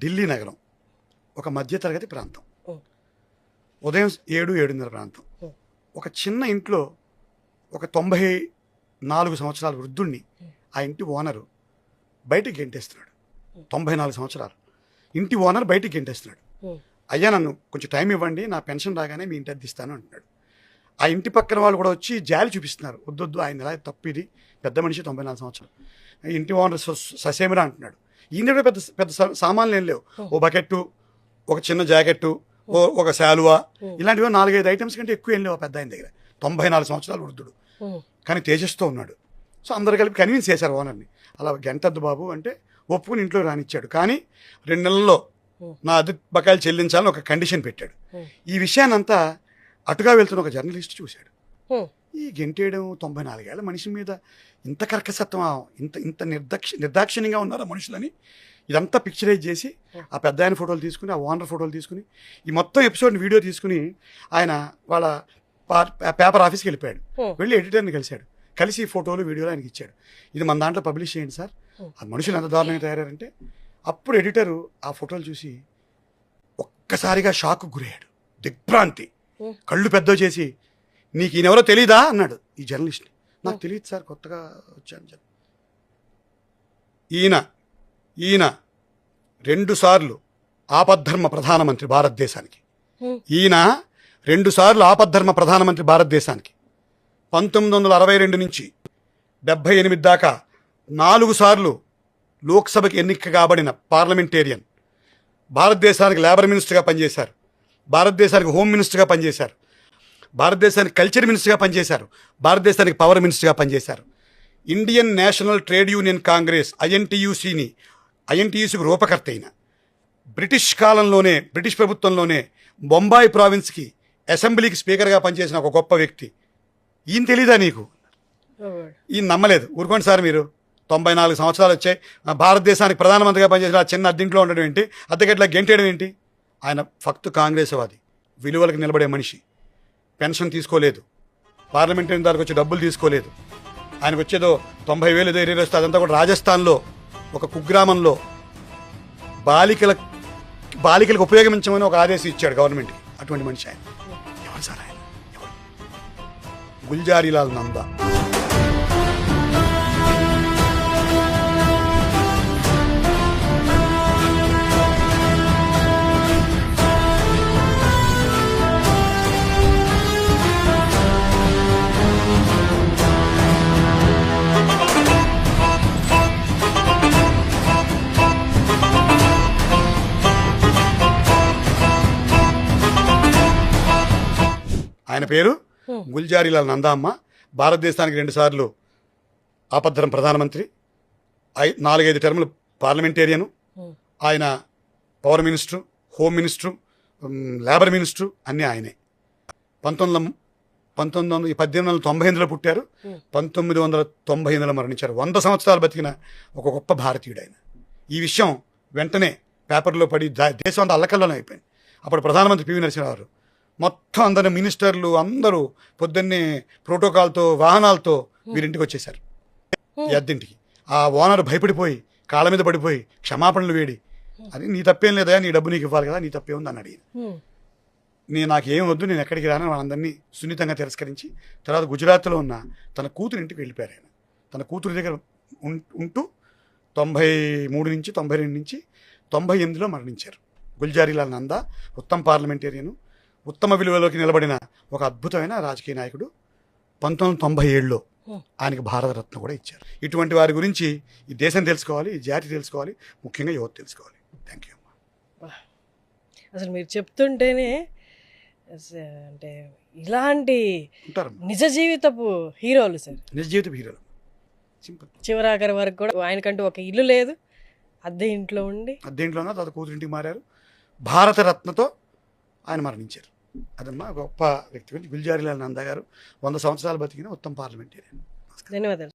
ఢిల్లీ నగరం ఒక మధ్యతరగతి ప్రాంతం. ఉదయం ఏడు ఏడున్నర ప్రాంతం. ఒక చిన్న ఇంట్లో ఒక తొంభై నాలుగు సంవత్సరాల వృద్ధుణ్ణి ఆ ఇంటి ఓనరు బయటికి గెంటేస్తున్నాడు. తొంభై నాలుగు సంవత్సరాలు. ఇంటి ఓనర్ బయటికి గెంటేస్తున్నాడు. అయ్యా నన్ను కొంచెం టైం ఇవ్వండి నా పెన్షన్ రాగానే మీ ఇంటి అద్దిస్తాను అంటున్నాడు. ఆ ఇంటి పక్కన వాళ్ళు కూడా వచ్చి జాలి చూపిస్తున్నారు. వద్దొద్దు ఆయన ఎలా తప్పు ఇది? పెద్ద మనిషి తొంభై నాలుగు సంవత్సరాలు. ఇంటి ఓనర్ ససేమిరా అంటున్నాడు. ఈయన పెద్ద పెద్ద సామాన్లు ఏం లేవు. ఓ. బకెట్టు ఒక చిన్న జాకెట్టు ఓ. ఒక శాలువా ఇలాంటివి నాలుగైదు ఐటమ్స్ కంటే ఎక్కువ ఏం లేవు పెద్ద ఆయన దగ్గర. తొంభై నాలుగు సంవత్సరాలు వృద్ధుడు. కానీ తేజస్తో ఉన్నాడు. సో అందరు కలిపి కన్విన్స్ చేశారు ఓనర్ని. అలా గంటద్దు బాబు అంటే ఒప్పుకుని ఇంట్లో రానిచ్చాడు. కానీ రెండు నెలల్లో. నా అద్దె బకాయిలు చెల్లించాలని ఒక కండిషన్ పెట్టాడు. ఈ విషయాన్నంతా అటుగా వెళ్తున్న ఒక జర్నలిస్ట్ చూశాడు. ఈ గెంటేయడం తొంభై నాలుగేళ్ళ మనిషి మీద ఇంత కర్కసత్వం ఇంత ఇంత నిర్దక్ష నిర్దాక్షిణ్యంగా ఉన్నారా మనుషులని? ఇదంతా పిక్చరైజ్ చేసి ఆ పెద్ద ఆయన ఫోటోలు తీసుకుని ఆ ఓనర్ ఫోటోలు తీసుకుని ఈ మొత్తం ఎపిసోడ్ని వీడియో తీసుకుని ఆయన వాళ్ళ పేపర్ ఆఫీస్కి వెళ్ళిపోయాడు. వెళ్ళి ఎడిటర్ని కలిశాడు. కలిసి ఈ ఫోటోలు వీడియోలు ఆయనకి ఇచ్చాడు. ఇది మన దాంట్లో పబ్లిష్ చేయండి సార్. ఆ మనుషులు ఎంత దారుణంగా తయారంటే అప్పుడు ఎడిటరు ఆ ఫోటోలు చూసి ఒక్కసారిగా షాక్ గురయ్యాడు. దిగ్భ్రాంతి. కళ్ళు పెద్ద చేసి నీకు ఈయనెవరో తెలీదా? అన్నాడు ఈ జర్నలిస్ట్ని నాకు తెలియదు సార్ కొత్తగా వచ్చాను సార్ ఈయన ఈయన రెండుసార్లు ఆపద్ధర్మ ప్రధానమంత్రి భారతదేశానికి. ఈయన రెండుసార్లు ఆపద్ధర్మ ప్రధానమంత్రి భారతదేశానికి. పంతొమ్మిది వందల అరవై రెండు నుంచి డెబ్భై ఎనిమిది దాకా నాలుగు సార్లు లోక్సభకి ఎన్నిక కాబడిన పార్లమెంటేరియన్. భారతదేశానికి లేబర్ మినిస్టర్గా పనిచేశారు. భారతదేశానికి హోమ్ మినిస్టర్గా పనిచేశారు. భారతదేశానికి కల్చర్ మినిస్టర్గా పనిచేశారు. భారతదేశానికి పవర్ మినిస్టర్గా పనిచేశారు. Indian national trade union congress ఐఎన్టీయూసీని ఐఎన్టీయూసీకి రూపకర్త అయిన. బ్రిటిష్ కాలంలోనే బ్రిటిష్ ప్రభుత్వంలోనే బొంబాయి ప్రావిన్స్కి అసెంబ్లీకి స్పీకర్గా పనిచేసిన ఒక గొప్ప వ్యక్తి. ఈయన తెలీదా నీకు. ఈయన నమ్మలేదు. ఊరుకోండి సార్ మీరు. తొంభై నాలుగు సంవత్సరాలు వచ్చాయి. భారతదేశానికి ప్రధానమంత్రిగా పనిచేసిన ఆ చిన్న అద్దెంట్లో ఉండడం ఏంటి? అద్దెకెట్లా గెంటేయడం ఏంటి? ఆయన ఫక్తు కాంగ్రెస్వాది విలువలకు నిలబడే మనిషి. పెన్షన్ తీసుకోలేదు. పార్లమెంటరీ దానికి వచ్చి డబ్బులు తీసుకోలేదు. ఆయనకు వచ్చేదో తొంభై వేలు ఏదో వస్తే అదంతా కూడా రాజస్థాన్లో ఒక కుగ్రామంలో బాలికల బాలికలకు ఉపయోగించమని ఒక ఆదేశం ఇచ్చాడు గవర్నమెంట్కి. అటువంటి మనిషి ఆయన. ఎవరు సార్ ఆయన? ఎవరు? గుల్జారీలాల్ నందా. ఆయన పేరు. గుల్జారీలాల్ నందామ్మ. భారతదేశానికి రెండుసార్లు ఆపద్ధరం ప్రధానమంత్రి. ఐ నాలుగైదు టర్ములు పార్లమెంటేరియను. ఆయన power minister home minister labour minister అన్నీ ఆయనే. పంతొమ్మిది పంతొమ్మిది వందల పద్దెనిమిది వందల తొంభై ఎనిమిదిలో పుట్టారు. పంతొమ్మిది వందల తొంభై ఎనిమిదిలో మరణించారు. వంద సంవత్సరాలు బతికిన ఒక గొప్ప భారతీయుడు ఆయన ఈ విషయం వెంటనే పేపర్లో పడి దా- దేశం అంతా అల్లకల్లోనే అయిపోయింది. అప్పుడు ప్రధానమంత్రి పివి నరసింహారావు మొత్తం అందరు మినిస్టర్లు అందరూ పొద్దున్నే ప్రోటోకాల్తో వాహనాలతో వీరింటికి వచ్చేసారు అద్దెంటికి ఆ ఓనర్ భయపడిపోయి కాళ్ళ మీద పడిపోయి క్షమాపణలు వేడి. అది నీ తప్పేం లేదా నీ డబ్బు నీకు ఇవ్వాలి కదా నీ తప్పే ఉంది అని అడిగింది. నేను నాకేం వద్దు నేను ఎక్కడికి రానని వాళ్ళందరినీ సున్నితంగా తిరస్కరించి తర్వాత గుజరాత్లో ఉన్న తన కూతురు ఇంటికి వెళ్ళిపోయారు ఆయన. తన కూతురు దగ్గర ఉం- ఉంటూ తొంభై మూడు నుంచి తొంభై రెండు నుంచి తొంభై ఎనిమిదిలో మరణించారు. గుల్జారీలాల్ నందా ఉత్తమ పార్లమెంటేరియను ఉత్తమ విలువలోకి నిలబడిన ఒక అద్భుతమైన రాజకీయ నాయకుడు పంతొమ్మిది వందల తొంభై ఏడులో. ఆయనకు భారతరత్న కూడా ఇచ్చారు. ఇటువంటి వారి గురించి ఈ దేశం తెలుసుకోవాలి ఈ జాతి తెలుసుకోవాలి ముఖ్యంగా యువత తెలుసుకోవాలి. థ్యాంక్ యూ అసలు మీరు చెప్తుంటేనే అంటే ఇలాంటి నిజ జీవితపు హీరోలు సార్. నిజ జీవిత హీరోలు. సింపుల్ చివరాఖరి వరకు కూడా ఆయనకంటూ ఒక ఇల్లు లేదు. అద్దె ఇంట్లో ఉండి. దేంట్లోనో తర్వాత కూతురింటికి మారారు. భారతరత్నతో ఆయన మరణించారు. అదమ్మా గొప్ప వ్యక్తి గురించి. గుల్జారీలాల్ నందా గారు వంద సంవత్సరాలు బతికిన ఉత్తమ పార్లమెంటేరియన్. ధన్యవాదాలు.